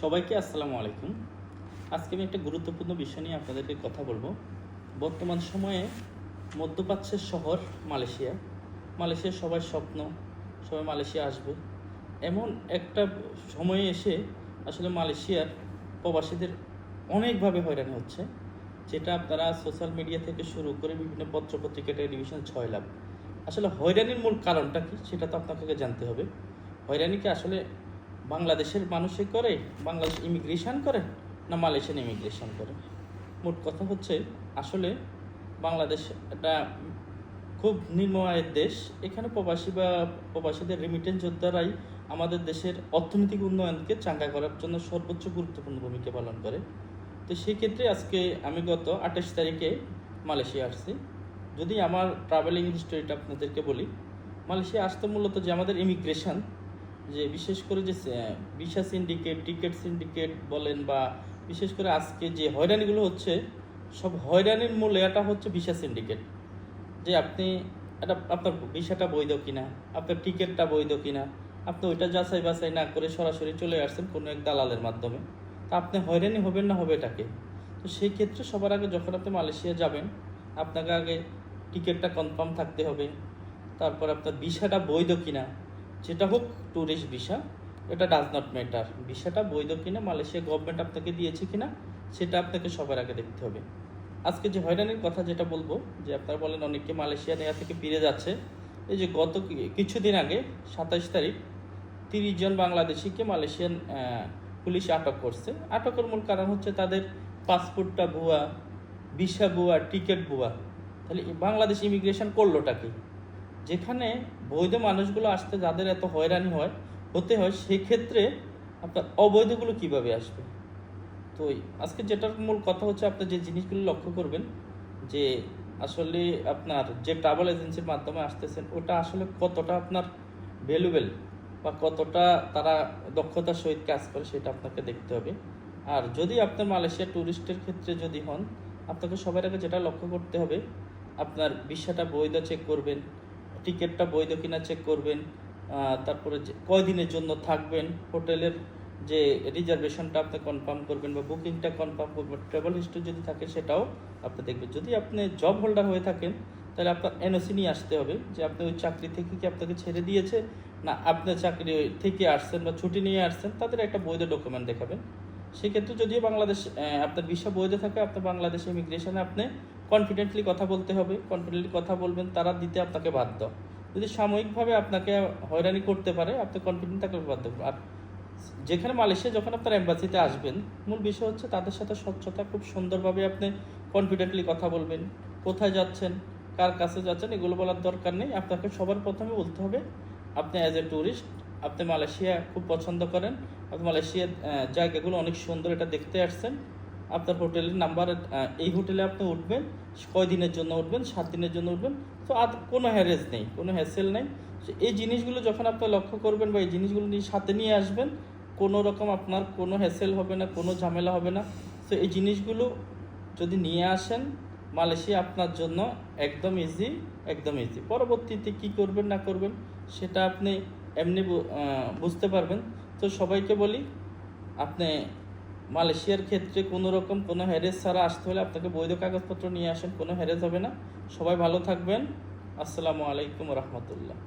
সবাইকে আসসালামু আলাইকুম। আজকে আমি একটা গুরুত্বপূর্ণ বিষয় নিয়ে আপনাদেরকে কথা বলব। বর্তমান সময়ে মধ্যপ্রাচ্যের শহর মালয়েশিয়া। মালয়েশিয়ার সবার স্বপ্ন, সবাই মালয়েশিয়া আসবে। এমন একটা সময়ে এসে আসলে মালয়েশিয়ার প্রবাসীদের অনেকভাবে হয়রানি হচ্ছে, যেটা আপনারা সোশ্যাল মিডিয়া থেকে শুরু করে বিভিন্ন পত্রপত্রিকা, টেলিভিশন ছয় লাভ আসলে হয়রানির মূল কারণটা কি, সেটা তো আপনাকে জানতে হবে। হয়রানিকে আসলে বাংলাদেশের মানুষে করে, বাংলাদেশ ইমিগ্রেশন করে, না মালয়েশিয়ান ইমিগ্রেশন করে? মোট কথা হচ্ছে, আসলে বাংলাদেশ একটা খুব নিম্ন আয়ের দেশ। এখানে প্রবাসী বা প্রবাসীদের রিমিটেন্স যোদ্ধারাই আমাদের দেশের অর্থনৈতিক উন্নয়নকে চাঙ্গা করার জন্য সর্বোচ্চ গুরুত্বপূর্ণ ভূমিকা পালন করে। তো সেই ক্ষেত্রে আজকে আমি গত আঠাশ তারিখে মালয়েশিয়া আসছি। যদি আমার ট্রাভেলিং হিস্টোরিটা আপনাদেরকে বলি, মালয়েশিয়া আসতে মূলত যে আমাদের ইমিগ্রেশন যে বিশেষ করে যে ভিসা সিন্ডিকেট টিকিট সিন্ডিকেট বলেন বা বিশেষ করে আজকে যে হয়রানিগুলো হচ্ছে, সব হয়রানির মূল এটা হচ্ছে ভিসা সিন্ডিকেট যে আপনি এটা আপনার ভিসাটা বৈধ কিনা, আপনার টিকিটটা বৈধ কিনা, আপনি ওইটা যাচাই বাছাই না করে সরাসরি চলে আসছেন কোনো এক দালালের মাধ্যমে। তা আপনি হয়রানি হবেন না হবে এটাকে। তো সেই ক্ষেত্রে সবার আগে যখন আপনি মালয়েশিয়া যাবেন, আপনাকে আগে টিকিটটা কনফার্ম থাকতে হবে। তারপর আপনার ভিসাটা বৈধ কিনা যেটা হোক ট্যুরিস্ট ভিসা এটা ডাজ নট ম্যাটার ভিসাটা বৈধ কিনা, মালয়েশিয়া গভর্নমেন্ট আপনাকে দিয়েছে কিনা, সেটা আপনাকে সবার আগে দেখতে হবে। আজকে যে হয়রানির কথা যেটা বলব, যে আপনারা বলেন অনেকে মালয়েশিয়া নেওয়া থেকে ফিরে যাচ্ছে, এই যে গত কিছুদিন আগে সাতাশ তারিখ, তিরিশ জন বাংলাদেশিকে মালয়েশিয়ান পুলিশ আটক করছে। আটকের মূল কারণ হচ্ছে তাদের পাসপোর্টটা ভুয়া, ভিসা ভুয়া, টিকিট ভুয়া। তাহলে বাংলাদেশ ইমিগ্রেশন করলোটা কি? যেখানে বৈধ মানুষগুলো আসতে যাদের এত হয়রানি হয়, হতে হয়, সেক্ষেত্রে আপনার অবৈধগুলো কীভাবে আসবে? তো আজকে যেটার মূল কথা হচ্ছে আপনি যে জিনিসগুলো লক্ষ্য করবেন, যে আসলে আপনার যে ট্রাভেল এজেন্সির মাধ্যমে আসতেছেন, ওটা আসলে কতটা আপনার ভ্যালুবেল বা কতটা তারা দক্ষতার সহিত কাজ করে সেটা আপনাকে দেখতে হবে। আর যদি আপনার মালয়েশিয়া ট্যুরিস্টের ক্ষেত্রে যদি হন, আপনাকে সবার আগে যেটা লক্ষ্য করতে হবে, আপনার ভিসাটা বৈধ চেক করবেন টিকিটটা বৈধ কিনা চেক করবেন তারপরে যে কয়দিনের জন্য থাকবেন, হোটেলের যে রিজার্ভেশনটা আপনি কনফার্ম করবেন বা বুকিংটা কনফার্ম করবেন ট্রাভেল হিস্ট্রি যদি থাকে সেটাও আপনি দেখবেন। যদি আপনি জব হোল্ডার হয়ে থাকেন, তাহলে আপনার এনওসি নিয়ে আসতে হবে যে আপনি ওই চাকরি থেকে কি আপনাকে ছেড়ে দিয়েছে, না আপনার চাকরি থেকে আসছেন বা ছুটি নিয়ে আসছেন, তাদের একটা বৈধ ডকুমেন্ট দেখাবেন। সেক্ষেত্রে যদিও বাংলাদেশ আপনার ভিসা বৈধ থাকে, আপনার বাংলাদেশ ইমিগ্রেশনে আপনি কনফিডেন্টলি কথা বলতে হবে। কনফিডেন্টলি কথা বলবেন, তারা দিতে আপনাকে বাধ্য। যদি সাময়িকভাবে আপনাকে হয়রানি করতে পারে, আপনি কনফিডেন্ট থাকলে বাধ্য আর যেখানে মালয়েশিয়া, যখন আপনার এম্বাসিতে আসবেন, মূল বিষয় হচ্ছে তাদের সাথে স্বচ্ছতা, খুব সুন্দরভাবে আপনি কনফিডেন্টলি কথা বলবেন। কোথায় যাচ্ছেন, কার কাছে যাচ্ছেন, এগুলো বলার দরকার নেই। আপনাকে সবার প্রথমে বলতে হবে, আপনি অ্যাজ এ ট্যুরিস্ট আপনি মালয়েশিয়া খুব পছন্দ করেন। আপনি মালয়েশিয়ার জায়গাগুলো অনেক সুন্দর এটা দেখতে আসছেন। আপনার হোটেলের নাম্বার এই হোটেলে আপনি উঠবেন, কয় দিনের জন্য উঠবেন, সাত দিনের জন্য উঠবেন। তো আর কোনো হ্যারেজ নেই, কোনো হ্যাসেল নেই। এই জিনিসগুলো যখন আপনি লক্ষ্য করবেন বা এই জিনিসগুলো নিয়ে সাথে নিয়ে আসবেন, কোনো রকম আপনার কোনো হ্যাসেল হবে না, কোনো ঝামেলা হবে না। তো এই জিনিসগুলো যদি নিয়ে আসেন, মালয়েশিয়া আপনার জন্য একদম ইজি একদম ইজি পরবর্তীতে কি করবেন, না করবেন, সেটা আপনি এমনি বুঝতে পারবেন। তো সবাইকে বলি, আপনি মালয়েশিয়ার ক্ষেত্রে কোনো রকম কোনো হ্যারেজ ছাড়া আসতে হলে আপনাকে বৈধ কাগজপত্র নিয়ে আসেন, কোনো হ্যারেজ হবে না। সবাই ভালো থাকবেন। আসসালামু আলাইকুম রহমতুল্লাহ।